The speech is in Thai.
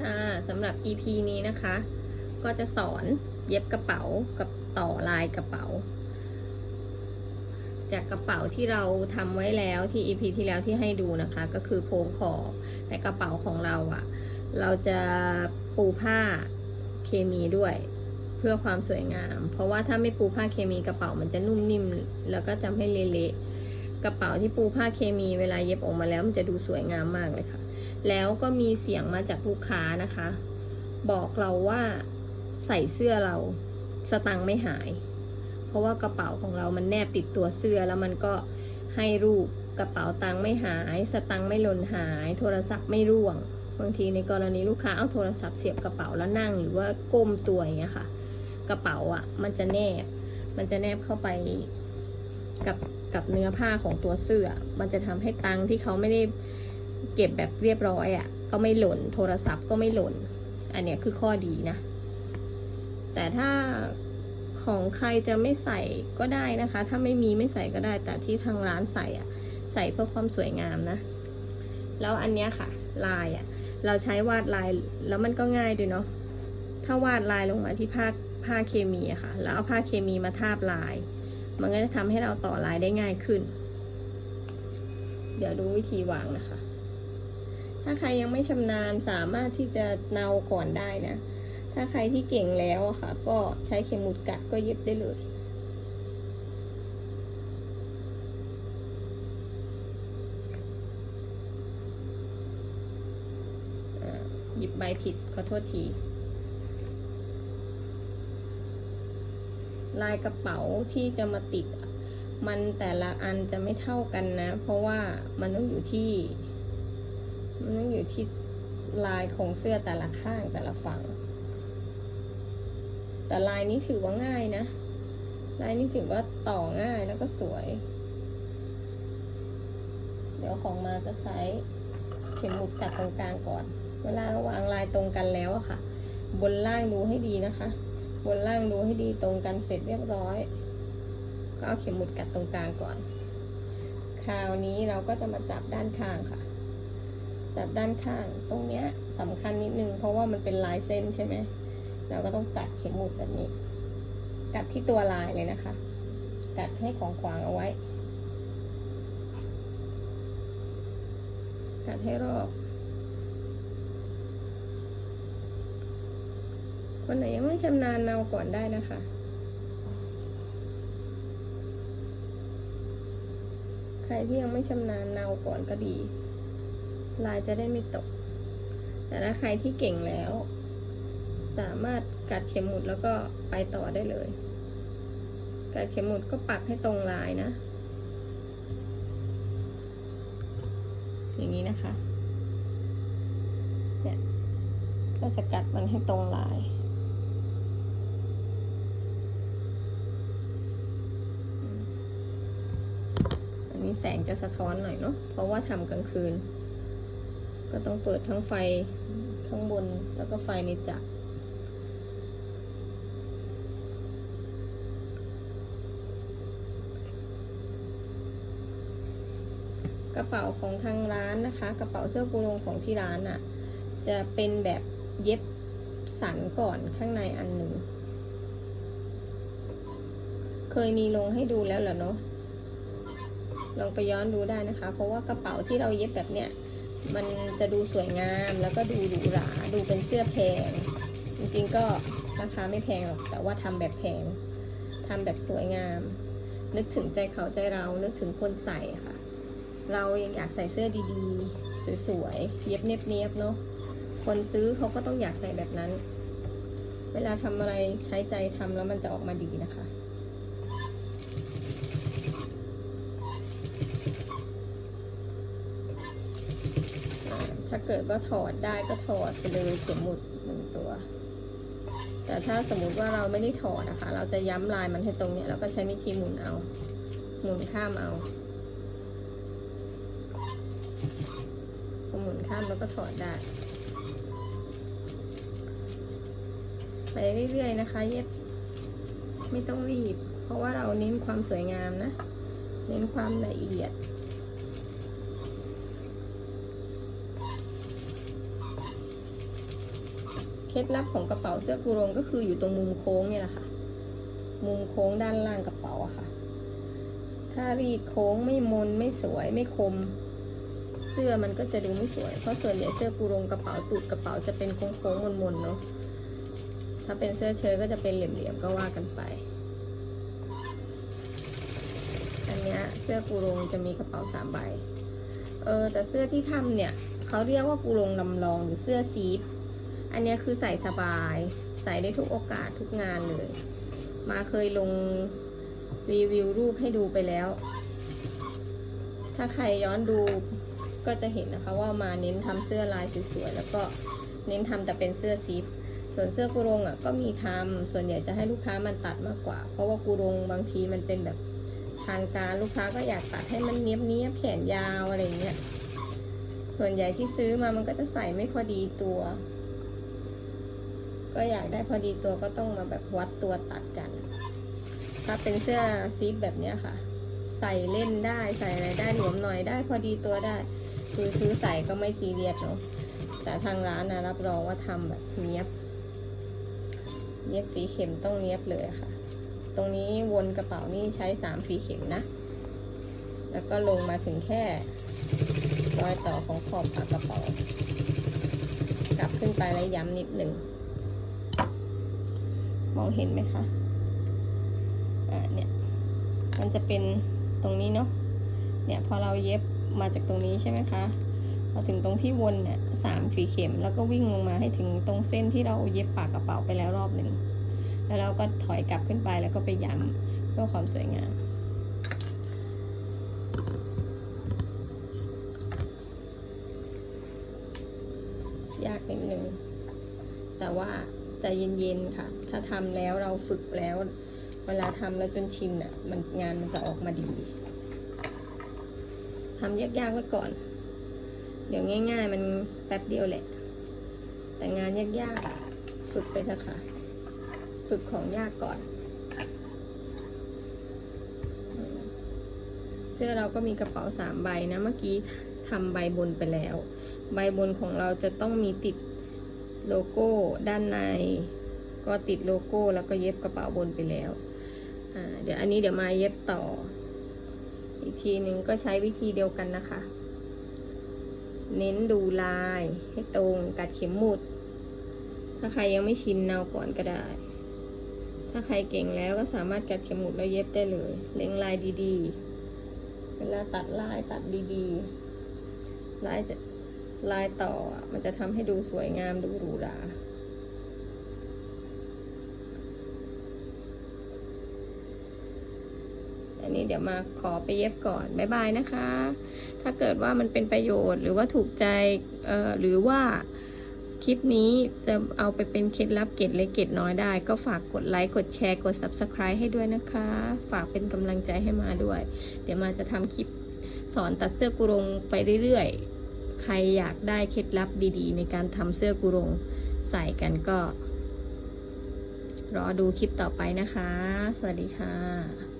ค่ะสำหรับ EP นี้นะคะ ก็จะสอนเย็บกระเป๋ากับต่อลายกระเป๋า จากกระเป๋าที่เราทำไว้แล้วที่ EP ที่แล้วที่ให้ดูนะคะ ก็คือโพงขอบแต่กระเป๋าของเราอะ่ะ เราจะปูผ้าเคมีด้วยเพื่อความสวยงาม เพราะว่าถ้าไม่ปูผ้าเคมีกระเป๋ามันจะนุ่มนิ่ม แล้วก็ทำให้เละๆกระเป๋าที่ปูผ้าเคมีเวลาเย็บออกมาแล้วมันจะดูสวยงามมากเลยค่ะ แล้วก็มีเสียงมาจากลูกค้านะคะ บอกเราว่าใส่เสื้อเราสตังไม่หาย เพราะว่ากระเป๋าของเรามันแนบติดตัวเสื้อแล้วมันก็ให้รูปกระเป๋าตังไม่หาย สตังไม่หล่นหาย โทรศัพท์ไม่ร่วง บางทีในกรณีลูกค้าเอาโทรศัพท์เสียบกระเป๋าแล้วนั่งหรือว่าก้มตัวอย่างเงี้ยค่ะ กระเป๋าอะ มันจะแนบ มันจะแนบเข้าไปกับกับเนื้อผ้าของตัวเสื้อ มันจะทำให้ตังที่เขาไม่ได้ เก็บแบบเรียบร้อยอะ ก็ไม่หล่น โทรศัพท์ก็ไม่หล่น อันเนี้ยคือข้อดีนะ แต่ถ้าของใครจะไม่ใส่ก็ได้นะคะ ถ้าไม่มีไม่ใส่ก็ได้ แต่ที่ทางร้านใส่อะ ใส่เพื่อความสวยงามนะ แล้วอันเนี้ยค่ะ ลายอะ เราใช้วาดลายแล้วมันก็ง่ายด้วยเนาะ ถ้าวาดลายลงมาที่ผ้าผ้าเคมีอะค่ะ แล้วเอาผ้าเคมีมาทาบลาย มันก็จะทำให้เราต่อลายได้ง่ายขึ้น เดี๋ยวดูวิธีวางนะคะ ถ้าใครยังไม่ชำนาญสามารถที่จะเนาก่อนได้นะ ถ้าใครที่เก่งแล้วอะค่ะ ก็ใช้เข็มหมุดกัดก็เย็บได้เลยอ่าหยิบใบผิดขอโทษที ลายกระเป๋าที่จะมาติด มันแต่ละอันจะไม่เท่ากันนะ เพราะว่ามันต้องอยู่ที่ มันองอยู่ที่ลายของเสื้อแต่ละข้างแต่ละฝั่ง แต่ลายนี้ถือว่าง่ายนะ ลายนี้ถือว่าต่อง่ายแล้วก็สวย เดี๋ยวของมาจะใช้เข็มหมุดตัดตรงกลางก่อน เวลาเราวางลายตรงกันแล้วอะค่ะ บนล่างดูให้ดีนะคะ บนล่างดูให้ดีตรงกันเสร็จเรียบร้อย ก็เอาเข็มหมุดกัดตรงกลางก่อน คราวนี้เราก็จะมาจับด้านข้างค่ะ จับด้านข้างตรงเนี้ยสำคัญนิดนึงเพราะว่ามันเป็นลายเส้นใช่ไหมเราก็ต้องกัดเข็มหมุดแบบนี้กัดที่ตัวลายเลยนะคะกัดให้ของขวางเอาไว้กัดให้รอบคนไหนยังไม่ชำนาญเนาก่อนได้นะคะใครที่ยังไม่ชำนาญเนาก่อนก็ดี ลายจะได้ไม่ตก แต่ถ้าใครที่เก่งแล้ว สามารถกัดเข็มหมุดแล้วก็ไปต่อได้เลย กัดเข็มหมุดก็ปักให้ตรงลายนะ อย่างนี้นะคะ เนี่ยก็จะกัดมันให้ตรงลายอันนี้แสงจะสะท้อนหน่อยเนาะ เพราะว่าทำกลางคืน ก็ต้องเปิดทั้งไฟข้างบนแล้วก็ไฟในจักรกระเป๋าของทางร้านนะคะ กระเป๋าเสื้อปูลงของที่ร้านอะ่ะ จะเป็นแบบเย็บสันก่อนข้างในอันหนึ่ง เคยมีลงให้ดูแล้วเหรอเนาะลองไปย้อนดูได้นะคะ เพราะว่ากระเป๋าที่เราเย็บแบบเนี้ย มันจะดูสวยงามแล้วก็ดูหรูหรา ดูเป็นเสื้อแพง จริงๆก็ราคาไม่แพงหรอก แต่ว่าทำแบบแพงทำแบบสวยงาม นึกถึงใจเขาใจเรา นึกถึงคนใส่ค่ะ เรายังอยากใส่เสื้อดีๆ สวยๆ เย็บเนียบๆเนาะ คนซื้อเขาก็ต้องอยากใส่แบบนั้น เวลาทำอะไรใช้ใจทำแล้วมันจะออกมาดีนะคะ ถ้าเกิดว่าถอดได้ก็ถอดไปเลยเข็มหมุดหนึ่งตัว แต่ถ้าสมมุติว่าเราไม่ได้ถอดนะคะ เราจะย้ำลายมันให้ตรงเนี้ยแล้วก็ใช้วิธีหมุนเอา หมุนข้ามเอาพอหมุนข้ามแล้วก็ถอดได้ไปเรื่อยๆนะคะ เย็บไม่ต้องรีบ เพราะว่าเราเน้นความสวยงามนะ เน้นความละเอียด ล็ดลับของกระเป๋าเสื้อกูรงก็คืออยู่ตรงมุมโค้งเนี่ยแหละค่ะ มุมโค้งด้านล่างกระเป๋าอะค่ะ ถ้ารีดโค้งไม่มนไม่สวยไม่คม เสื้อมันก็จะดูไม่สวย เพราะส่วนใหญ่เสื้อกูรงกระเป๋าตูดกระเป๋าจะเป็นโค้งๆมนๆเนาะ ถ้าเป็นเสื้อเชิ้ตก็จะเป็นเหลี่ยมๆก็ว่ากันไป อันเนี้ยเสื้อกูรงจะมีกระเป๋าสามใบ เออแต่เสื้อที่ทำเนี่ยเขาเรียกว่ากูรงลำลองหรือเสื้อซีฟ อันนี้คือใส่สบาย ใส่ได้ทุกโอกาสทุกงานเลย มาเคยลงรีวิวรูปให้ดูไปแล้ว ถ้าใครย้อนดูก็จะเห็นนะคะว่ามาเน้นทำเสื้อลายสวยๆแล้วก็เน้นทำแต่เป็นเสื้อซีฟส่วนเสื้อกูรงอะก็มีทำส่วนใหญ่จะให้ลูกค้ามันตัดมากกว่า เพราะว่ากูรงบางทีมันเป็นแบบทางการลูกค้าก็อยากตัดให้มันเนี้ยบเนี้ยบๆแขนยาวอะไรเงี้ยส่วนใหญ่ที่ซื้อมามันก็จะใส่ไม่พอดีตัว ก็อยากได้พอดีตัวก็ต้องมาแบบวัดตัวตัดกัน ถ้าเป็นเสื้อซีฟแบบนี้ค่ะ ใส่เล่นได้ใส่อะไรได้หลวมหน่อยได้พอดีตัวได้ คือซื้อใส่ก็ไม่ซีเรียสเนาะแต่ทางร้านนะรับรองว่าทำแบบเนี้ยบเย็บฝีเข็มต้องเนี้ยบเลยค่ะ ตรงนี้วนกระเป๋านี่ใช้สามฝีเข็มนะ แล้วก็ลงมาถึงแค่รอยต่อของขอบปากกระเป๋ากลับขึ้นไปแล้วย้ำนิดหนึ่ง มองเห็นไหมคะ อ่า เนี่ย มันจะเป็นตรงนี้เนาะ เนี่ยพอเราเย็บมาจากตรงนี้ใช่ไหมคะพอถึงตรงที่วนเนี่ยสามฝีเข็มแล้วก็วิ่งลงมาให้ถึงตรงเส้นที่เราเย็บปากกระเป๋าไปแล้วรอบหนึ่ง แล้วเราก็ถอยกลับขึ้นไปแล้วก็ไปย้ำเพื่อความสวยงามยากนิดนึงแต่ว่า ใจเย็นๆค่ะ ถ้าทำแล้วเราฝึกแล้ว เวลาทำแล้วจนชินอะ มันงานมันจะออกมาดีทำยากๆไว้ก่อน เดี๋ยวง่าย ๆ มันแป๊บเดียวแหละ แต่งานยากๆฝึกไปเถอะค่ะ ฝึกของยากก่อน เสื้อเราก็มีกระเป๋าสามใบนะ เมื่อกี้ทำใบบนไปแล้ว ใบบนของเราจะต้องมีติด โลโก้ด้านใน ก็ติดโลโก้แล้วก็เย็บกระเป๋าบนไปแล้ว เดี๋ยวอันนี้เดี๋ยวมาเย็บต่อ อีกทีหนึ่งก็ใช้วิธีเดียวกันนะคะ เน้นดูลายให้ตรงกัดเข็มหมุด ถ้าใครยังไม่ชินเนาก่อนก็ได้ ถ้าใครเก่งแล้วก็สามารถกัดเข็มหมุดแล้วเย็บได้เลย เล็งลายดีๆ เวลาตัดลายตัดดีๆ ลายจะ ลายต่อมันจะทำให้ดูสวยงามดูหรูหราอันนี้เดี๋ยวมาขอไปเย็บก่อนบ๊ายบายนะคะ ถ้าเกิดว่ามันเป็นประโยชน์หรือว่าถูกใจเอ่อหรือว่าคลิปนี้จะเอาไปเป็นเคล็ดลับเก็ดเล็กเก็ดน้อยได้ ก็ฝากกดไลค์กดแชร์กด Subscribe ให้ด้วยนะคะ ฝากเป็นกำลังใจให้มาด้วย เดี๋ยวมาจะทำคลิปสอนตัดเสื้อกุรงไปเรื่อยๆ ใครอยากได้เคล็ดลับดีๆ ในการทำเสื้อกุรงใส่กันก็ รอดูคลิปต่อไปนะคะ สวัสดีค่ะ